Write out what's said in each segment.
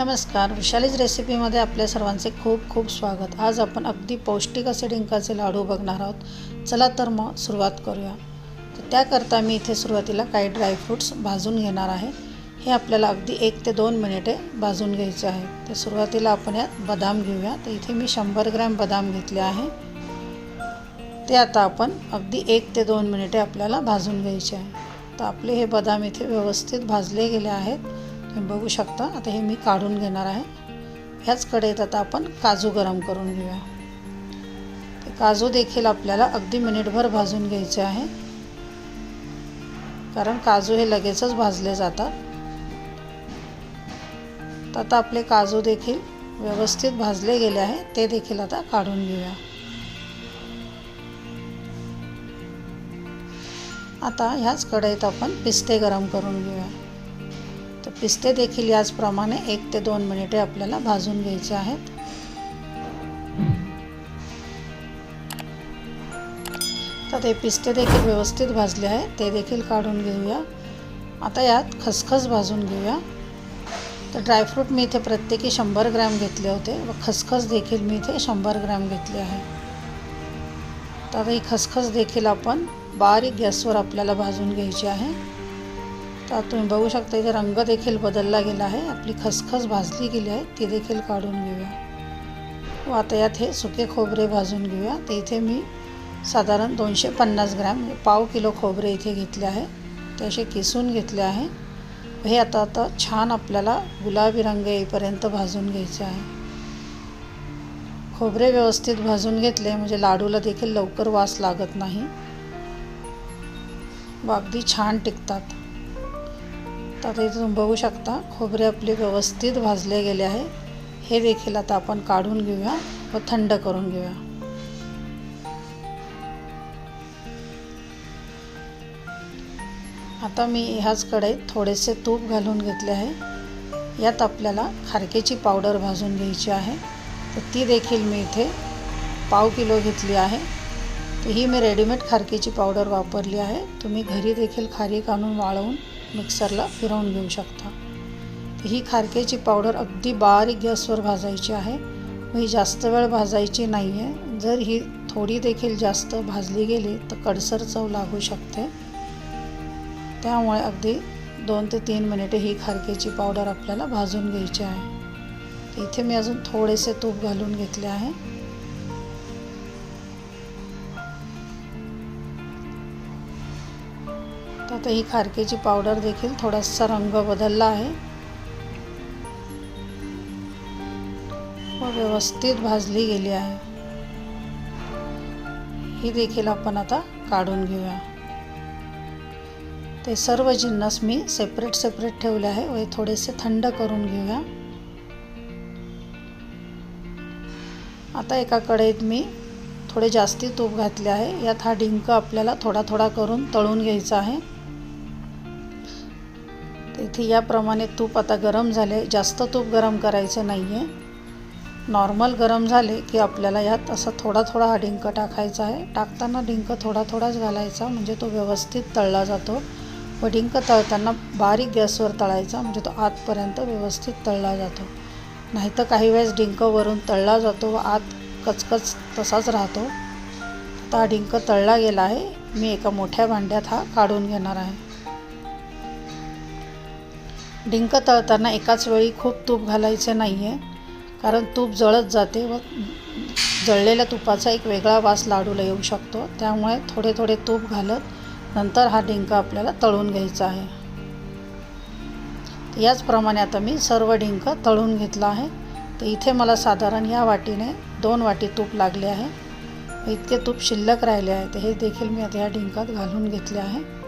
नमस्कार. विशालीज रेसिपीमध्ये आपल्या सर्वांचे खूप खूप स्वागत. आज आपण अगदी पौष्टिक असे डिंकाचे लाडू बघणार आहोत. चला तर मग सुरुवात करूया. तर त्याकरता मी इथे सुरुवातीला काही ड्रायफ्रूट्स भाजून घेणार आहे. हे आपल्याला अगदी एक ते दोन मिनिटे भाजून घ्यायचे आहे. तर सुरुवातीला आपण यात बदाम घेऊया. तर इथे मी शंभर ग्रॅम बदाम घेतले आहे. ते आता आपण अगदी एक ते दोन मिनिटे आपल्याला भाजून घ्यायचे आहे. तर आपले हे बदाम इथे व्यवस्थित भाजले गेले आहेत. तुम्ही बघू शकता. आता हे मी काढून घेणार आहे. ह्याच कढईत आता आपण काजू गरम करून घेऊया. ते काजू देखील आपल्याला अगदी मिनिटभर भाजून घ्यायचे आहे. कारण काजू हे लगेचच भाजले जातात. तर आता आपले काजू देखील व्यवस्थित भाजले गेले आहे. ते देखील आता काढून घेऊया. आता ह्याच कढईत आपण पिस्ते गरम करून घेऊया. तर पिस्ते देखील याचप्रमाणे एक ते दोन मिनिटे आपल्याला भाजून घ्यायचे आहेत. तर ते पिस्ते देखील व्यवस्थित भाजले आहे. ते देखील काढून घेऊया. आता यात खसखस भाजून घेऊया. तर ड्रायफ्रूट मी इथे प्रत्येकी शंभर ग्रॅम घेतले होते व खसखस देखील मी इथे शंभर ग्रॅम घेतले आहे. तर ही खसखस देखील आपण बारीक गॅसवर आपल्याला भाजून घ्यायची आहे. तर तुम्ही बघू शकता इथे रंग देखील बदलला गेला आहे. आपली खसखस भाजली गेली आहे. ती देखील काढून घेऊया. व आता यात हे सुके खोबरे भाजून घेऊया. तर इथे मी साधारण दोनशे पन्नास ग्रॅम म्हणजे पाव किलो खोबरे इथे घेतले आहे. ते असे किसून घेतले आहे. हे आता आता छान आपल्याला गुलाबी रंग येईपर्यंत भाजून घ्यायचे आहे. खोबरे व्यवस्थित भाजून घेतले म्हणजे लाडूला देखील लवकर वास लागत नाही. व अगदी छान टिकतात. तर आता इथे तुम्ही बघू शकता खोबरे आपले व्यवस्थित भाजले गेले आहे. हे देखील आता आपण काढून घेऊया व थंड करून घेऊया. आता मी ह्याच कढईत थोडेसे तूप घालून घेतले आहे. यात आपल्याला खारकेची पावडर भाजून घ्यायची आहे. तर ती देखील मी इथे पाव किलो घेतली आहे. तर ही मी रेडीमेड खारकेची पावडर वापरली आहे. तुम्ही घरी देखील खारीक आणून वाळवून मिक्सरला फिरवून घेऊ शकता. ही खारकेची पावडर अगदी बारीक गॅसवर भाजायची आहे. ही जास्त वेळ भाजायची नाही आहे जर ही थोडी देखील जास्त भाजली गेली तर कडसर चव लागू शकते. त्यामुळे अगदी दोन ते तीन मिनिटे ही खारकेची पावडर आपल्याला भाजून घ्यायची आहे. इथे मी अजून थोडेसे तूप घालून घेतले आहे. तर आता ही खारकेची पावडर देखील थोडासा रंग बदलला आहे. व व्यवस्थित भाजली गेली आहे. ही देखील आपण आता काढून घेऊया. ते सर्व जिन्नस मी सेपरेट सेपरेट ठेवले आहे. व थोडेसे थंड करून घेऊया. आता एका कढईत मी थोडे जास्ती तूप घातले आहे. यात हा डिंक आपल्याला थोडा थोडा करून तळून घ्यायचा आहे. इथे याप्रमाणे तूप आता गरम झाले. जास्त तूप गरम करायचं नाही आहे नॉर्मल गरम झाले की आपल्याला यात असा थोडा थोडा हा डिंक टाकायचा आहे. टाकताना डिंक थोडा थोडाच घालायचा म्हणजे तो व्यवस्थित तळला जातो. व डिंक तळताना बारीक गॅसवर तळायचा म्हणजे तो आतपर्यंत व्यवस्थित तळला जातो. नाहीतर काही वेळेस डिंक वरून तळला जातो व आत कचकच तसाच राहतो. आता हा डिंक तळला गेला आहे. मी एका मोठ्या भांड्यात हा काढून घेणार आहे. डिंक तळताना एकाच वेळी खूप तूप घालायचे नाही आहे कारण तूप जळत जाते व जळलेल्या तुपाचा एक वेगळा वास लाडूला येऊ शकतो. त्यामुळे थोडे थोडे तूप घालत नंतर हा डिंक आपल्याला तळून घ्यायचा आहे. याचप्रमाणे आता मी सर्व डिंक तळून घेतला आहे. तर इथे मला साधारण या वाटीने दोन वाटी तूप लागले आहे. इतके तूप शिल्लक राहिले आहे. तर हे देखील मी आता ह्या डिंकात घालून घेतले आहे.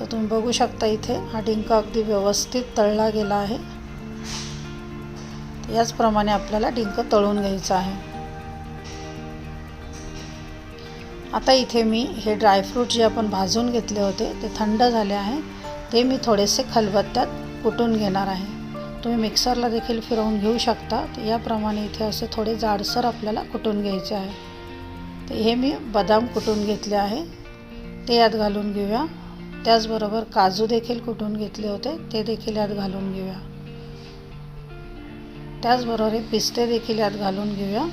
तर तुम्ही बघू शकता इथे हा डिंक अगदी व्यवस्थित तळला गेला आहे. याचप्रमाणे आपल्याला डिंक तळून घ्यायचं आहे. आता इथे मी हे ड्रायफ्रूट जे आपण भाजून घेतले होते ते थंड झाले आहे. ते मी थोडेसे खलबत्त्यात कुटून घेणार आहे. तुम्ही मिक्सरला देखील फिरवून घेऊ शकता. याप्रमाणे इथे असे थोडे जाडसर आपल्याला कुटून घ्यायचे आहे. तर हे मी बदाम कुटून घेतले आहे. ते यात घालून घेऊया. त्याचबरोबर काजू देखील कुठून घेतले होते ते देखील यात घालून घेऊया. त्याचबरोबर हे पिस्ते देखील यात घालून घेऊया.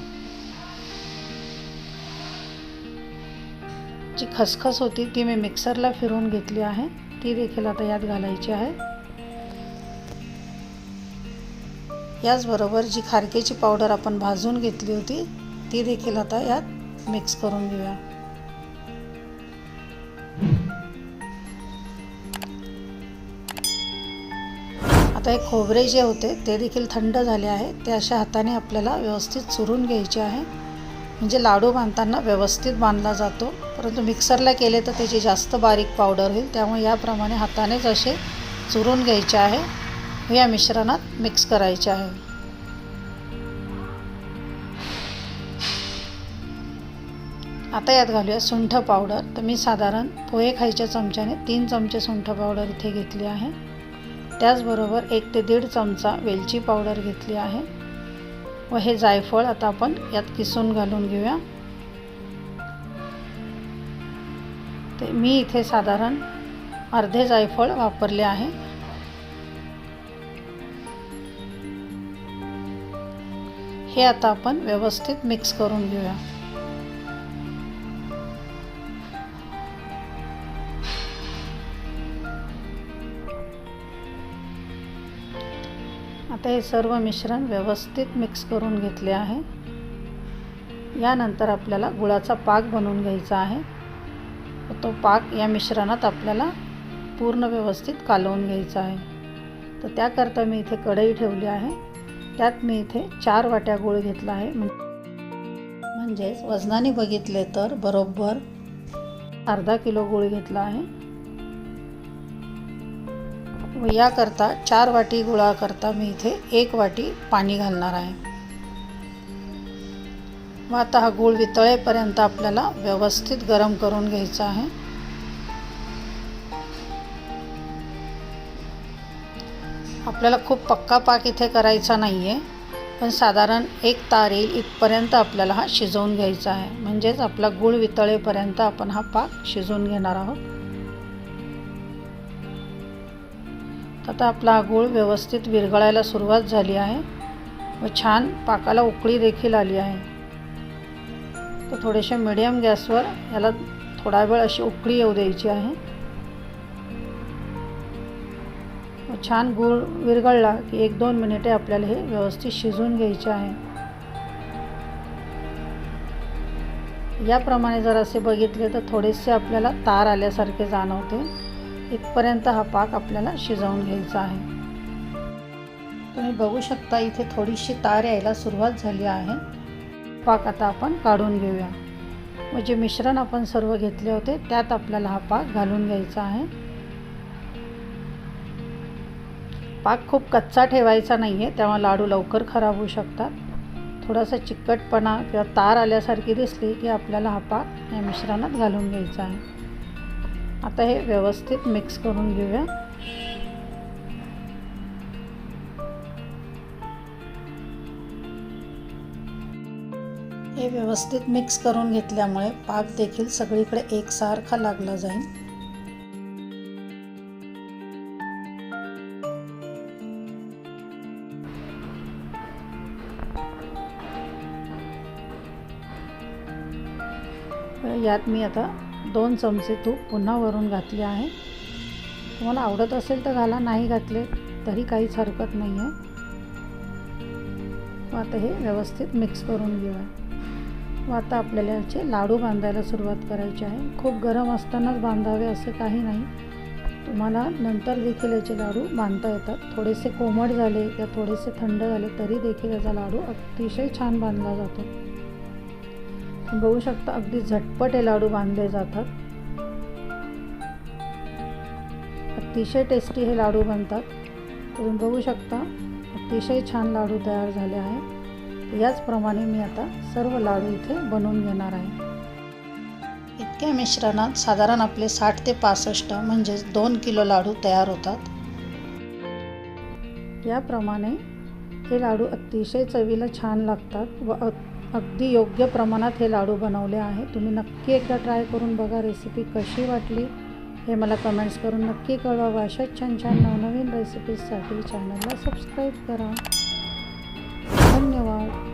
जी खसखस होती ती मी मिक्सरला फिरवून घेतली आहे. ती देखील आता यात घालायची आहे. याचबरोबर जी खारकेची पावडर आपण भाजून घेतली होती ती देखील आता यात मिक्स करून घेऊया. आता हे खोबरे जे होते ते देखील थंड झाले आहे. ते अशा हाताने आपल्याला व्यवस्थित चुरून घ्यायचे आहे. म्हणजे लाडू बांधताना व्यवस्थित बांधला जातो. परंतु मिक्सरला केले तर त्याची जास्त बारीक पावडर होईल. त्यामुळे याप्रमाणे हातानेच असे चुरून घ्यायचे आहे. या मिश्रणात मिक्स करायचे आहे. आता यात घालूया सुंठ पावडर. तर मी साधारण पोहे खायच्या चमच्याने तीन चमचे सुंठ पावडर इथे घेतली आहे. त्याचबरोबर एक ते दीड चमचा वेलची पावडर घेतली आहे. व हे जायफळ आता आपण यात किसून घालून घेऊया. ते मी इथे साधारण अर्धे जायफळ वापरले आहे. हे आता आपण व्यवस्थित मिक्स करून घेऊया. आता हे सर्व मिश्रण व्यवस्थित मिक्स करून घेतले आहे. यानंतर आपल्याला गुळाचा पाक बनवून घ्यायचा आहे. तो पाक या मिश्रणात आपल्याला पूर्ण व्यवस्थित कालवून घ्यायचा आहे. तर त्याकरता मी इथे कढई ठेवली आहे. त्यात मी इथे चार वाट्या गुळ घेतला आहे. म्हणजेच वजनाने बघितले तर बरोबर अर्धा किलो गुळ घेतला आहे. व याकरता चार वाटी गुळाकरता मी इथे एक वाटी पाणी घालणार आहे. व आता हा गूळ वितळेपर्यंत आपल्याला व्यवस्थित गरम करून घ्यायचा आहे. आपल्याला खूप पक्का पाक इथे करायचा नाही आहे पण साधारण एक तार येईल इथपर्यंत आपल्याला हा शिजवून घ्यायचा आहे. म्हणजेच आपला गूळ वितळेपर्यंत आपण हा पाक शिजवून घेणार आहोत. आता आपला हा गूळ व्यवस्थित विरघळायला सुरुवात झाली आहे व छान पाकाला उकळी देखील आली आहे. तर थोडेसे मिडियम गॅसवर याला थोडा वेळ अशी उकळी येऊ द्यायची आहे. व छान गूळ विरघळला की एक दोन मिनिटे आपल्याला हे व्यवस्थित शिजवून घ्यायचे आहे. याप्रमाणे जर असे बघितले तर थोडेसे आपल्याला तार आल्यासारखे जाणवते. इथपर्यंत हा पाक आपल्याला शिजवून घ्यायचा आहे. तुम्ही बघू शकता इथे थोडीशी तार यायला सुरुवात झाली आहे. पाक आता आपण काढून घेऊया. व जे मिश्रण आपण सर्व घेतले होते त्यात आपल्याला हा पाक घालून घ्यायचा आहे. पाक खूप कच्चा ठेवायचा नाही आहे तेव्हा लाडू लवकर खराब होऊ शकतात. थोडासा चिकटपणा किंवा तार आल्यासारखी दिसली की आपल्याला हा पाक या मिश्रणात घालून घ्यायचा आहे. आता हे व्यवस्थित मिक्स करून घेऊया. हे व्यवस्थित मिक्स करून घेतल्यामुळे पाक देखील सगळीकडे एकसारखा लागला जाईल. यात मी आता दोन चमचे तूप पुन्हा वरून घातले आहे. तुम्हाला आवडत असेल तर घाला नाही घातले तरी काहीच हरकत नाही आहे मग आता हे व्यवस्थित मिक्स करून घेऊया. व आता आपल्याला याचे लाडू बांधायला सुरुवात करायची आहे. खूप गरम असतानाच बांधावे असं काही नाही. तुम्हाला नंतर देखील याचे लाडू बांधता येतात. थोडेसे कोमट झाले किंवा थोडेसे थंड झाले तरी देखील याचा लाडू अतिशय छान बांधला जातो. बघू शकता अगदी झटपट हे लाडू बांधले जातात. अतिशय टेस्टी हे लाडू बनतात. तुम्ही बघू शकता अतिशय छान लाडू तयार झाले आहे. याचप्रमाणे मी आता सर्व लाडू इथे बनवून घेणार आहे. इतक्या मिश्रणात साधारण आपले साठ ते पासष्ट म्हणजेच दोन किलो लाडू तयार होतात. याप्रमाणे हे लाडू अतिशय चवीला छान लागतात व अगदी योग्य प्रमाणात हे लाडू बनवले आहे. तुम्ही नक्की एकदा ट्राय करून बघा रेसिपी कशी वाटली. हे मला कमेंट्स करून नक्की कळवा अशाच छान छान नवनवीन रेसिपीजसाठी चॅनलला सबस्क्राईब करा. धन्यवाद.